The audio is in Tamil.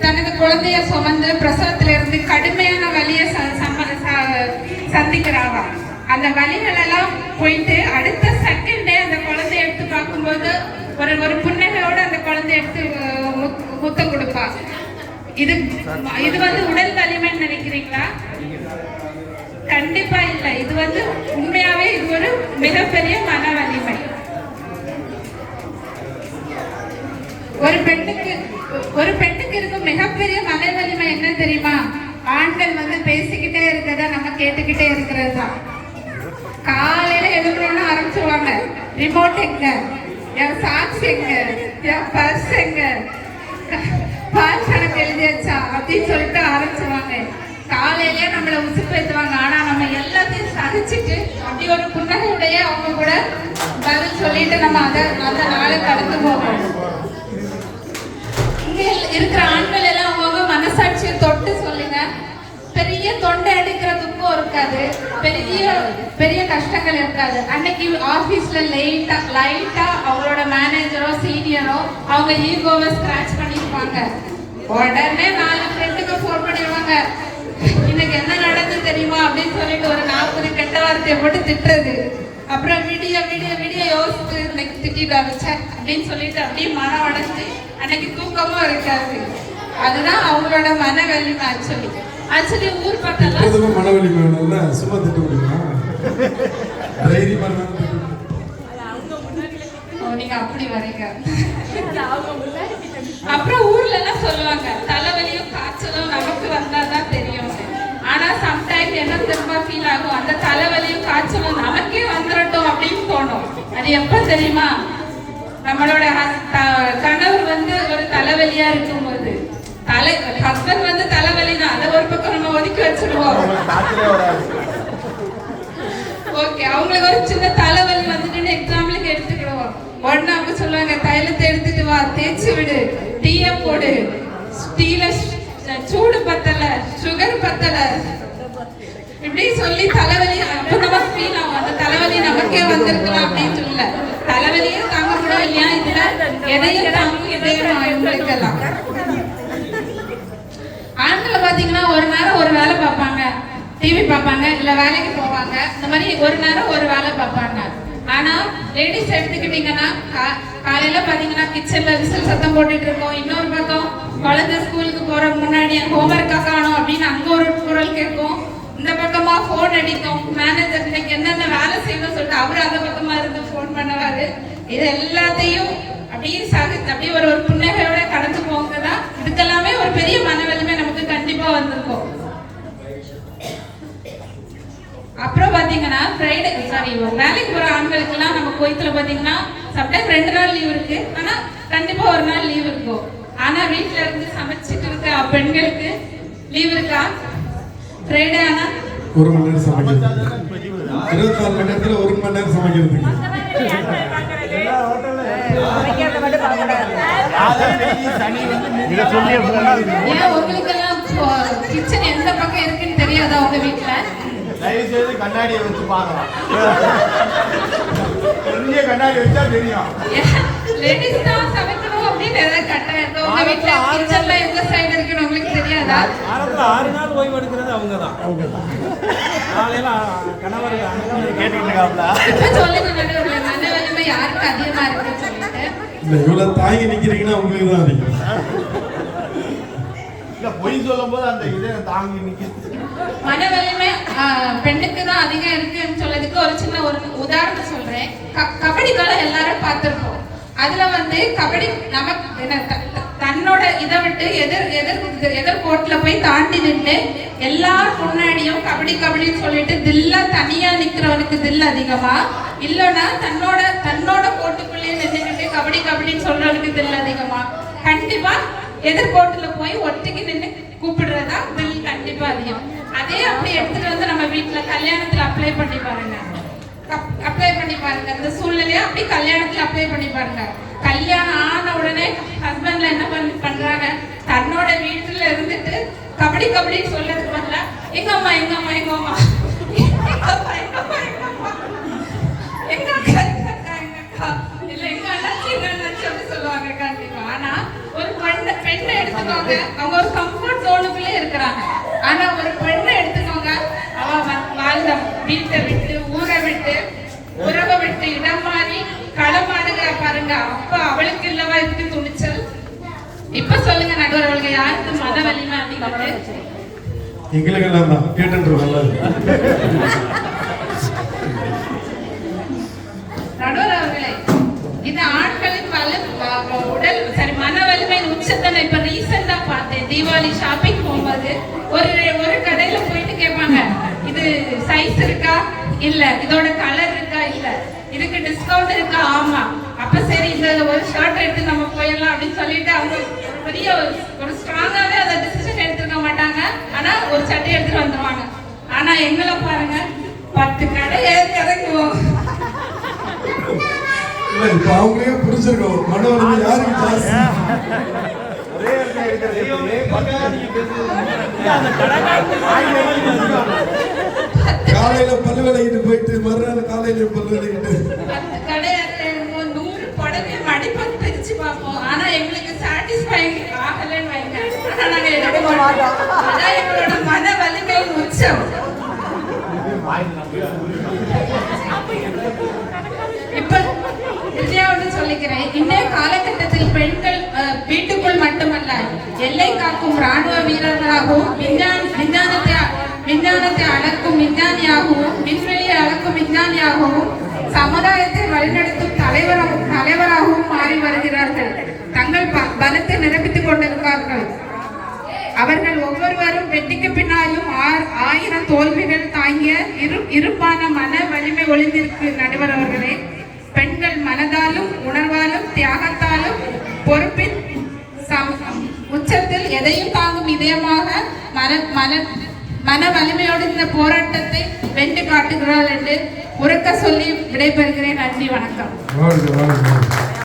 தனது குழந்தைய சுமந்து பிரசவத்துல இருந்து கடுமையான வலியை ச- சம- ச- சந்திக்கிறாவா அந்த வழிகள் எல்லாம் போயிட்டு அடுத்த செகண்டே அந்த குழந்தைய எடுத்து பார்க்கும்போது ஒரு ஒரு புன்னகையோட அந்த குழந்தைய எடுத்து முத்தம் கொடுப்பா. இது இது வந்து உடல் வலிமைன்னு நினைக்கிறீங்களா? கண்டிப்பா இல்ல. இது வந்து உண்மையாவே இது ஒரு மிகப்பெரிய மன வலிமை. ஒரு பெண்ணுக்கு ஒரு பெண்ணுக்கு இருக்கும் மிகப்பெரிய மன வலிமை என்ன தெரியுமா? ஆண்கள் வந்து பேசிக்கிட்டே இருக்கிறத நம்ம கேட்டுக்கிட்டே இருக்கிறது தான் காலையில எழுதுறோம்னு ஆரம்பிச்சிருவாங்க. ரிமோட் எங்க? என் சாக்ஸ் எங்க? என் பர்ஸ் எங்க? பர்ஸ் எனக்கு எழுதியாச்சா? அப்படின்னு சொல்லிட்டு ஆரம்பிச்சிருவாங்க. காலையிலே நம்மளை உசுப்பேத்துவாங்க. ஆனா நம்ம எல்லாத்தையும் சகிச்சுட்டு அப்படி ஒரு புன்னகையுடைய அவங்க கூட பதில் சொல்லிட்டு நம்ம அதை அந்த நாளை கடந்து போகணும் இருக்காது. பெரிய பெரிய கஷ்டங்கள் இருக்காது. அன்னைக்கு ஆபீஸ்ல லைட்டா லைட்டா அவங்களோட மேனேஜரோ சீனியரோ அவங்க ஈகோவை ஸ்கிராச் பண்ணிருப்பாங்க. உடனே நாலு ஃப்ரெண்டுக்கு ஃபோன் பண்ணிடுவாங்க. இன்னைக்கு என்ன நடந்து தெரியுமா? அப்படின்னு சொல்லிட்டு ஒரு நாற்பது கெட்ட வார்த்தையை போட்டு திட்டுறது. அப்புறம் விடிய விடிய விடிய யோசித்து இன்னைக்கு திட்டிட்டு அப்படின்னு சொல்லிட்டு அப்படியே மனம் உடஞ்சி அன்னைக்கு தூக்கமும் இருக்காது. அதுதான் அவங்களோட மன வலிமை ஆக்சுவலி ஆக்சுவலி ஊர் பக்கம் மன வலிமை திட்ட முடியுமா தைரியமா நீங்க அப்படி வரீங்க. அப்புறம் ஊர்ல எல்லாம் சொல்லுவாங்க தலைவலியும் காய்ச்சலும் நமக்கு வந்தாதான் தெரியும். ஆனா சம்டைம் என்ன திரும்ப ஃபீல் ஆகும்? அந்த தலைவலியும் காய்ச்சலும் நமக்கே வந்துடட்டும் அப்படின்னு தோணும். அது எப்ப தெரியுமா? நம்மளோட கணவர் வந்து ஒரு தலைவலியா இருக்கும்போது. தலை ஹஸ்பண்ட் வந்து தலைவலி தான் அதை ஒரு பக்கம் நம்ம ஒதுக்கி வச்சிருவோம். அவங்களுக்கு ஒரு சின்ன தலைவலி வந்துட்டு எக்ஸாம்பிளுக்கு எடுத்துக்கிடுவோம். உடனே அவங்க சொல்லுவாங்க தைலத்தை எடுத்துட்டு வா தேய்ச்சி விடு டீய போடு. டீல சூடு பத்தல சுகர் பத்தல. இப்படி சொல்லி தலைவலி அப்ப நமக்கு ஃபீல் ஆகும். அந்த தலைவலி நமக்கே வந்திருக்கலாம் அப்படின்னு சொல்லல தலைவலியே தாங்க கூட இல்லையா? இதுல எதையும் தாங்க இதயம் இவங்களுக்கெல்லாம். ஆண்களை பாத்தீங்கன்னா ஒரு நேரம் ஒரு வேலை பார்ப்பாங்க. டிவி பார்ப்பாங்க இல்ல வேலைக்கு போவாங்க. இந்த மாதிரி ஒரு நேரம் ஒரு வேலை பார்ப்பாங்க. ஆனா லேடிஸ் எடுத்துக்கிட்டீங்கன்னா காலையில பாத்தீங்கன்னா கிச்சன்ல விசில் சத்தம் போட்டுட்டு இருக்கோம். இன்னொரு பக்கம் குழந்தை ஸ்கூலுக்கு போற முன்னாடி ஹோம்ஒர்க்கா காணும் அப்படின்னு அங்க ஒரு குரல் கேட்கும். இந்த பக்கமா போன் அடிக்கும். மேனேஜர் இன்னைக்கு என்னென்ன வேலை செய்யணும்னு சொல்லிட்டு அவர் அந்த பக்கமா இருந்து போன் பண்ணுவாரு. இது எல்லாத்தையும் அப்படியே சகி அப்படியே ஒரு ஒரு புன்னகையோட கடந்து போங்க தான் இதுக்கெல்லாமே ஒரு பெரிய மன அப்புறம் பாத்தீங்கன்னா ஃப்ரைடே சாரி வேலைக்கு போற ஆண்களுக்கெல்லாம் நம்ம கோயத்துல பாத்தீங்கன்னா சம்டைம் ரெண்டு நாள் லீவ் இருக்கு. ஆனா கண்டிப்பா ஒரு நாள் லீவ் இருக்கும். ஆனா வீட்ல இருந்து சமைச்சிட்டு இருக்க பெண்களுக்கு லீவ் இருக்கா? ஃப்ரைடே ஆனா? ஒரு மணி நேரம் சமைக்கிறது. இருபத்தி நாலு மணி நேரத்துல ஒரு மணி நேரம் ஏன் உங்களுக்கெல்லாம் கிச்சன் எந்த பக்கம் இருக்குன்னு தெரியாதா உங்க வீட்ல? தயவு செய்து கண்ணாடியை வச்சு பார்க்கலாம். பெரிய கண்ணாடி வச்சா தெரியும். லேடிஸ் தான் சமைக்கணும் அப்படின்னு ஏதாவது கட்டாயம் இருக்கா? உங்க வீட்ல கிச்சன்ல எந்த சைடு இருக்குன்னு உங்களுக்கு தெரியாதா? வாரத்தில் ஆறு நாள் ஓய்வு எடுக்கிறது அவங்க தான் காலையில் கணவர் கேட்டுக்கிட்டு இருக்காப்ல. சொல்லுங்க யாருக்கு அதிகமா இருக்குன்னு சொல்லிட்டு. இவ்வளவு தாங்கி நிக்கிறீங்கன்னா உங்களுக்கு தான் அதிகம். இல்ல பொய் சொல்லும் போது அந்த இதை தாங்கி நிக்குது. மன ஆஹ், பெண்ணுக்கு தான் அதிகம் இருக்குன்னு சொல்றதுக்கு ஒரு சின்ன ஒரு உதாரணம் சொல்றேன். க- கபடி காலம் எல்லாரும் பார்த்திருக்கோம் அதுல வந்து கபடி நமக்கு என்ன தன்னோட இதை விட்டு எதிர் எதிர் எதிர் கோர்ட்ல போய் தாண்டி நின்று எல்லார் முன்னாடியும் கபடி கபடின்னு சொல்லிட்டு தில்லா தனியா நிக்கிறவனுக்கு தில் அதிகமா? இல்லைன்னா தன்னோட தன்னோட கோட்டுக்குள்ளேயே நின்றுக்கிட்டு கபடி கபடின்னு சொல்றவனுக்கு தில் அதிகமா? கண்டிப்பா எதிர்கோட்டில் போய் ஒட்டிக்கு நின்று கூப்பிடுறதா பில் கண்டிப்பா அதிகம். அதே அப்படி எடுத்துட்டு வந்து நம்ம வீட்ல கல்யாணத்துல அப்ளை பண்ணி பாருங்க. அப்ளை பண்ணி பாருங்க. இந்த சூழ்நிலையை அப்படி கல்யாணத்துல அப்ளை பண்ணி பாருங்க. கல்யாணம் ஆன உடனே ஹஸ்பண்ட்ல என்ன பண்ணி பண்றாங்க? தன்னோட வீட்டுல இருந்துட்டு கபடி கபடின்னு சொல்றதுக்கு பதிலா எங்க அம்மா எங்க அம்மா எங்க அம்மா எங்க அம்மா, எங்க அம்மா, எங்க அம்மா. எங்க அக்கா, எங்க அக்கா, எங்க அக்கா. இல்ல எங்க அண்ணாச்சி, எங்க அண்ணாச்சி அப்படி சொல்லுவாங்க கண்டிப்பா. ஆனா, ஒரு பெண்ணை- பெண்ணை எடுத்துக்கோங்க பாருங்க அவங்க ஒரு கம்ஃபர்ட் ஜோனுக்குள்ளே இருக்கிறாங்க. ஆனா ஒரு பெண்ணை எடுத்துக்கோங்க. அவ வாழ்ந்த வீட்டை விட்டு ஊரை விட்டு உறவை விட்டு இடம் மாறி களமாடுகிற பாருங்க. அப்ப அவளுக்கு இல்லவா இதுக்கு துணிச்சல்? இப்ப சொல்லுங்க நடுவர் அவளுக்கு யாருக்கு மன வலிமை அப்படிங்கிறது எங்களுக்கு எல்லாம் தான். நல்லது நடுவர் அவர்களே இது ஆண்களின் வலு உடல் சரி மன வலிமையின் உச்சத்தை நான் இப்ப பார்த்தேன் தீபாவளி ஷாப்பிங் போகும்போது ஒரு ஒரு கடையில போயிட்டு கேட்பாங்க இது சைஸ் இருக்கா? இல்ல. இதோட கலர் இருக்கா? இல்ல. இதுக்கு டிஸ்கவுண்ட் இருக்கா? ஆமா. அப்ப சரி இந்த ஒரு ஷர்ட் எடுத்து நம்ம போயிடலாம் அப்படின்னு சொல்லிட்டு அவங்க பெரிய ஒரு- ஸ்ட்ராங்காவே அதை டிசிஷன் எடுத்துருக்க மாட்டாங்க. ஆனா ஒரு சட்டை எடுத்துட்டு வந்துருவாங்க. ஆனா எங்களை பாருங்க பத்து கடை ஏறி இறங்குவோம் இல்ல இப்ப அவங்களே புரிஞ்சிருக்கோம் மனோரமா யாருக்கு ஜாஸ்தி காலையில பல்லு விலகிட்டு போயிட்டு மறுநாள் காலையில பல்லு விலகிட்டு பத்து நூறு பார்ப்போம் எங்களுக்கு எங்களோட மன வலிமையின் உச்சம் இப்ப சொல்லிக்கிறேன் இன்றைய காலகட்டத்தில் பெண்கள் மட்டுமல்ல எல்லை காக்கும் ராணுவ வீரர்களாகவும் விஞ்ஞான விஞ்ஞானத்தை விஞ்ஞானத்தை அளக்கும் விஞ்ஞானியாகவும் விண்வெளியை அளக்கும் விஞ்ஞானியாகவும் சமுதாயத்தை வழிநடத்தும் தலைவராகவும் தலைவராகவும் மாறி வருகிறார்கள். தங்கள் பலத்தை நிரப்பித்துக் கொண்டிருக்கிறார்கள் அவர்கள் ஒவ்வொருவரும் வெற்றிக்கு பின்னாலும் ஆர்- ஆயிரம் தோல்விகள் தாங்கிய இரு இருப்பான மன வலிமை ஒளிந்திருக்கு நடுவர் அவர்களே. பெண்கள் மனதாலும் உணர்வாலும் தியாகத்தாலும் பொறுப்பின் எதையும் தாங்கும் இதயமாக மன மன மன வலிமையோடு இந்த போராட்டத்தை வென்று காட்டுகிறாள் என்று உறக்க சொல்லி விடைபெறுகிறேன். நன்றி வணக்கம்.